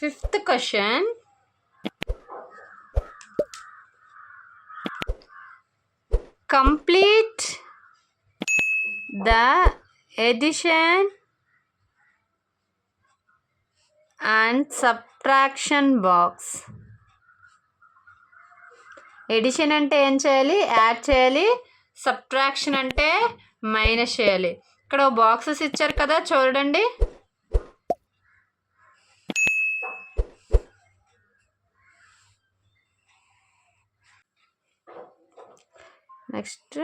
Fifth question complete the addition and subtraction box addition అంటే ఏం చేయాలి? యాడ్ చేయాలి. సబ్ట్రాక్షన్ అంటే మైనస్ చేయాలి. ఇక్కడ బాక్సెస్ ఇచ్చారు కదా చూడండి. నెక్స్ట్.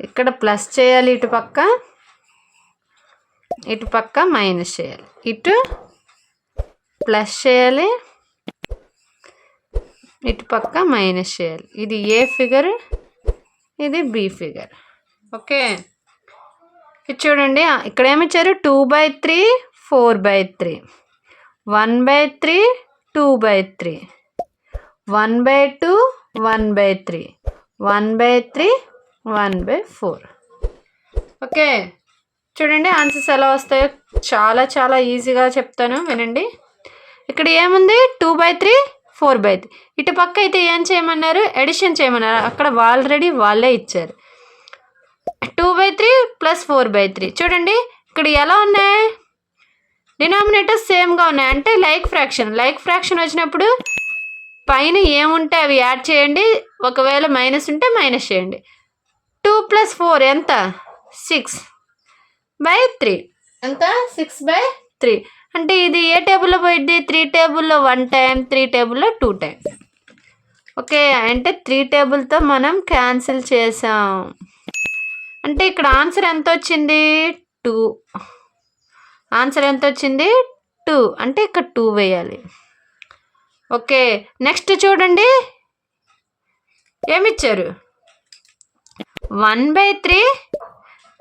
ఇక్కడ ప్లస్ చేయాలి ఇటు పక్క. ఇటు పక్క మైనస్ చేయాలి. ఇటు ప్లస్ చేయాలి. ఇటు పక్క మైనస్ చేయాలి. ఇది ఏ ఫిగర్? ఇది బి ఫిగర్. ఓకే. ఇది చూడండి. ఇక్కడ ఏమిచ్చారు? Two by three four by three. One by three two by three. One by two one by three. One by three one by four. Okay. చూడండి answers ఎలా వస్తాయో చాలా చాలా ఈజీగా చెప్తాను వినండి. ఇక్కడ ఏముంది? Two by three four by three. ఇటు పక్క అయితే ఏం చేయమన్నారు? ఎడిషన్ చేయమన్నారు. అక్కడ ఆల్రెడీ వాళ్ళే ఇచ్చారు. Two by three plus four by three. చూడండి ఇక్కడ ఎలా ఉన్నాయి? డినామినేటర్స్ సేమ్గా ఉన్నాయి. అంటే లైక్ ఫ్రాక్షన్ లైక్ ఫ్రాక్షన్ వచ్చినప్పుడు పైన ఏముంటే అవి యాడ్ చేయండి. ఒకవేళ మైనస్ ఉంటే మైనస్ చేయండి. టూ ప్లస్ ఫోర్ ఎంత? Six by three. ఎంత? Six by three. అంటే ఇది ఏ టేబుల్లో పోయిద్ది? త్రీ టేబుల్లో వన్ టైం త్రీ టేబుల్లో టూ టైం ఓకే అంటే త్రీ టేబుల్తో మనం క్యాన్సిల్ చేసాం. అంటే ఇక్కడ ఆన్సర్ ఎంత వచ్చింది? టూ. ఆన్సర్ ఎంత వచ్చింది? టూ. అంటే ఇక్కడ టూ వేయాలి. ఓకే నెక్స్ట్ చూడండి. ఏమిచ్చారు? One by three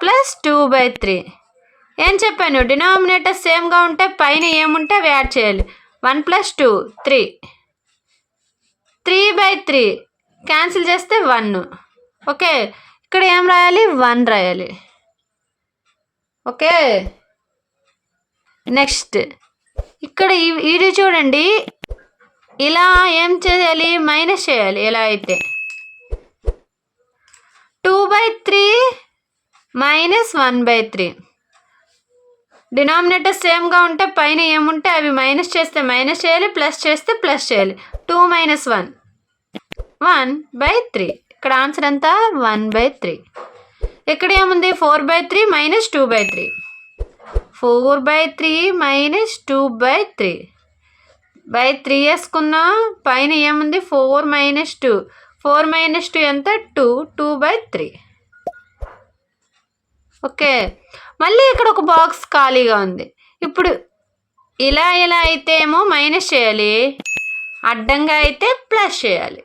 plus two by three. ఏం చెప్పాను? డినామినేటర్ సేమ్గా ఉంటే పైన ఏముంటే అవి యాడ్ చేయాలి. One plus two three. Three by three. Cancel చేస్తే వన్. ఓకే ఇక్కడ ఏం రాయాలి? వన్ రాయాలి. ఓకే. నెక్స్ట్. ఇక్కడ ఇది చూడండి. ఇలా ఏం చేయాలి? మైనస్ చేయాలి. ఎలా అయితే? Two by three minus one by three denominator సేమ్గా ఉంటే పైన ఏముంటే అవి మైనస్ చేస్తే మైనస్ చేయాలి ప్లస్ చేస్తే ప్లస్ చేయాలి. Two minus one one by three ఇక్కడ ఆన్సర్ ఎంత? వన్ బై త్రీ ఇక్కడ ఏముంది? Four by three minus two by three four by three minus two by three by three వేసుకున్నాం పైన ఏముంది? Four minus two. Four minus two ఎంత? Two. Two by three. Okay. మళ్ళీ ఇక్కడ ఒక బాక్స్ ఖాళీగా ఉంది. ఇప్పుడు ఇలా ఇలా అయితే ఏమో మైనస్ చేయాలి. అడ్డంగా అయితే ప్లస్ చేయాలి.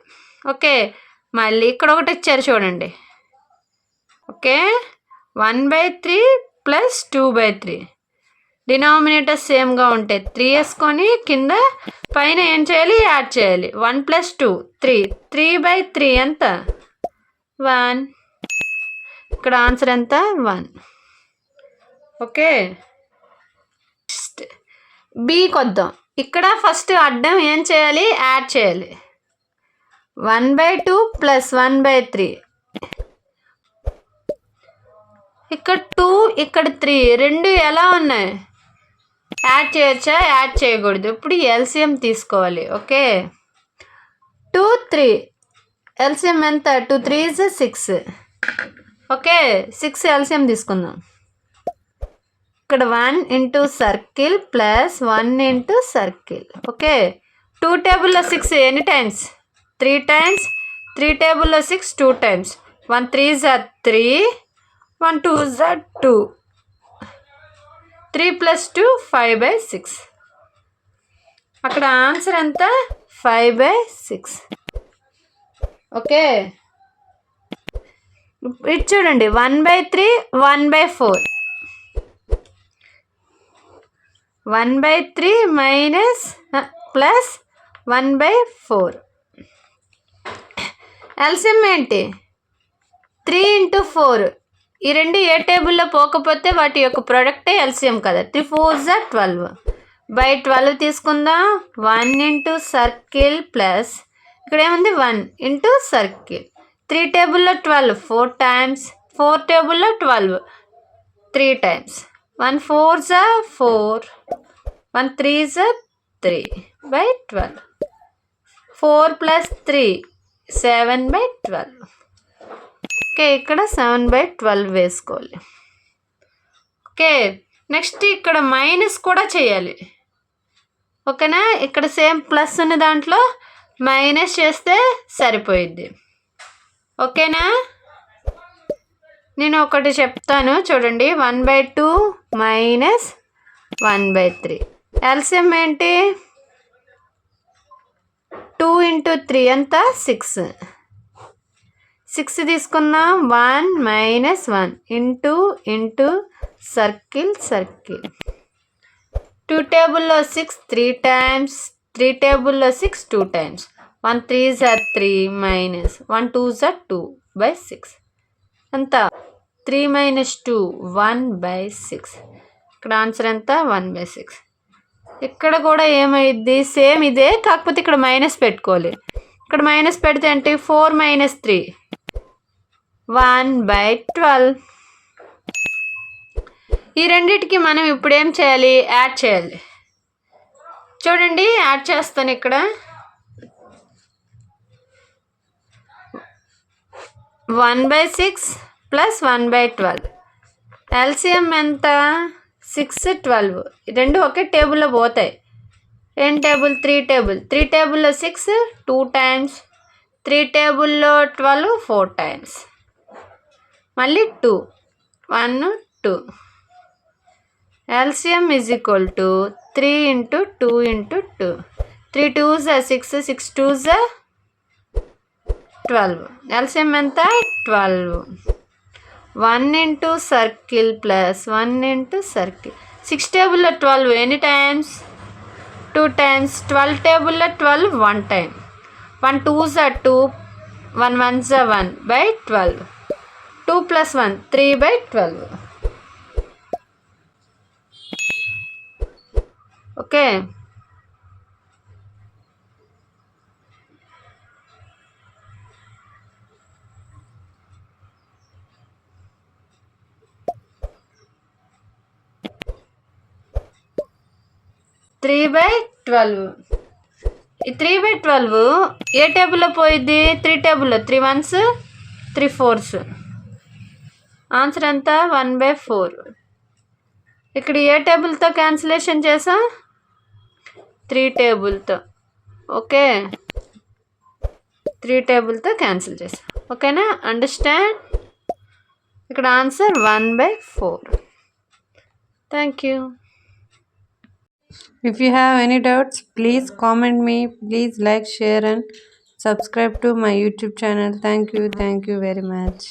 ఓకే. మళ్ళీ ఇక్కడ ఒకటి ఇచ్చారు చూడండి. Okay. One by three plus two by three. Denominator సేమ్గా ఉంటాయి త్రీ వేసుకొని కింద పైన ఏం చేయాలి? యాడ్ చేయాలి. One plus two three three by three ఎంత? వన్ ఇక్కడ ఆన్సర్ ఎంత? వన్ ఓకే నెక్స్ట్ బీకి వద్దాం ఇక్కడ ఫస్ట్ అడ్డం ఏం చేయాలి? యాడ్ చేయాలి. One by two plus one by three ఇక్కడ టూ ఇక్కడ త్రీ రెండు ఎలా ఉన్నాయి? యాడ్ చేయొచ్చా? యాడ్ చేయకూడదు. ఇప్పుడు ఎల్సిఎం తీసుకోవాలి. ఓకే టూ త్రీ ఎల్సిఎం ఎంత? Two three is six okay six LCM తీసుకుందాం. ఇక్కడ one into circle plus one into circle okay two టేబుల్లో సిక్స్ ఎన్ని టైమ్స్ త్రీ టైమ్స్ త్రీ టేబుల్లో six two times one three జా three one two జా two three plus two five by six. అక్కడ answer ఎంత? Five by six. Okay? ఇటు చూడండి one by three one by four. One by three minus plus one by four. LCM ఏంటి? Three into four. ఈ రెండు ఏ టేబుల్లో పోకపోతే వాటి యొక్క ప్రొడక్టే ఎల్సిఎం కదా. త్రీ ఫోర్ జా ట్వెల్వ్. బై ట్వెల్వ్ తీసుకుందాం? వన్ ఇంటూ సర్కిల్ ప్లస్ ఇక్కడ ఏముంది? One into circle. త్రీ టేబుల్లో ట్వెల్వ్ ఫోర్ టైమ్స్. ఫోర్ టేబుల్లో twelve three times. One four జా ఫోర్. వన్ త్రీ జా three. By twelve. Four plus three seven by twelve. Okay ఇక్కడ seven by twelve వేసుకోవాలి. Okay next ఇక్కడ minus కూడా చేయాలి. ఓకేనా? ఇక్కడ సేమ్ ప్లస్ ఉన్న దాంట్లో మైనస్ చేస్తే సరిపోయిద్ది. ఓకేనా? నేను ఒకటి చెప్తాను చూడండి. One by two minus one by three LCM ఏంటి? టూ ఇంటూ త్రీ అంతా సిక్స్ సిక్స్ తీసుకుందాం. One minus one. Into into circle circle. Two టేబుల్లో సిక్స్ త్రీ టైమ్స్ త్రీ టేబుల్లో six two times. One three jar three minus one two జర్ two by six. ఎంత? Three minus two one by six. ఇక్కడ answer ఎంత? One by six. ఇక్కడ కూడా ఏమైద్ది? Same ఇదే కాకపోతే ఇక్కడ మైనస్ పెట్టుకోవాలి. ఇక్కడ మైనస్ పెడితే అంటే four minus three. One by twelve. ఈ రెండిటికి మనం ఇప్పుడు ఏం చేయాలి? యాడ్ చేయాలి. చూడండి యాడ్ చేస్తాను ఇక్కడ. One by six plus one by twelve. LCM ఎంత? Six twelve. రెండు ఒకే టేబుల్లో పోతాయి. ఏం టేబుల్? Three table. త్రీ టేబుల్లో సిక్స్ టూ టైమ్స్. త్రీ టేబుల్లో ట్వెల్వ్ ఫోర్ టైమ్స్. మళ్ళీ two. One two. LCM is equal to three into two into two three two జా సిక్స్ సిక్స్ టూ జా ట్వెల్వ్ ఎల్సిఎం ఎంత? Twelve one into circle plus one into circle six టేబుల్లో twelve any times two times twelve టేబుల్లో twelve one time one two జా two one one జా one by twelve two plus one three by twelve. Okay. Three by twelve. ఈ three by twelve ఏ టేబుల్లో పోయిద్ది? Three టేబుల్లో three ones three fours. Answer ఎంత? One by four. ఇక్కడ ఏ టేబుల్తో క్యాన్సిలేషన్ చేసాం త్రీ టేబుల్తో. ఓకే. త్రీ టేబుల్తో క్యాన్సిల్ చేసా ఓకేనా? అండర్స్టాండ్? ఇక్కడ answer one by four. Thank you. If you have any doubts please comment me please like share and subscribe to my YouTube channel thank you thank you very much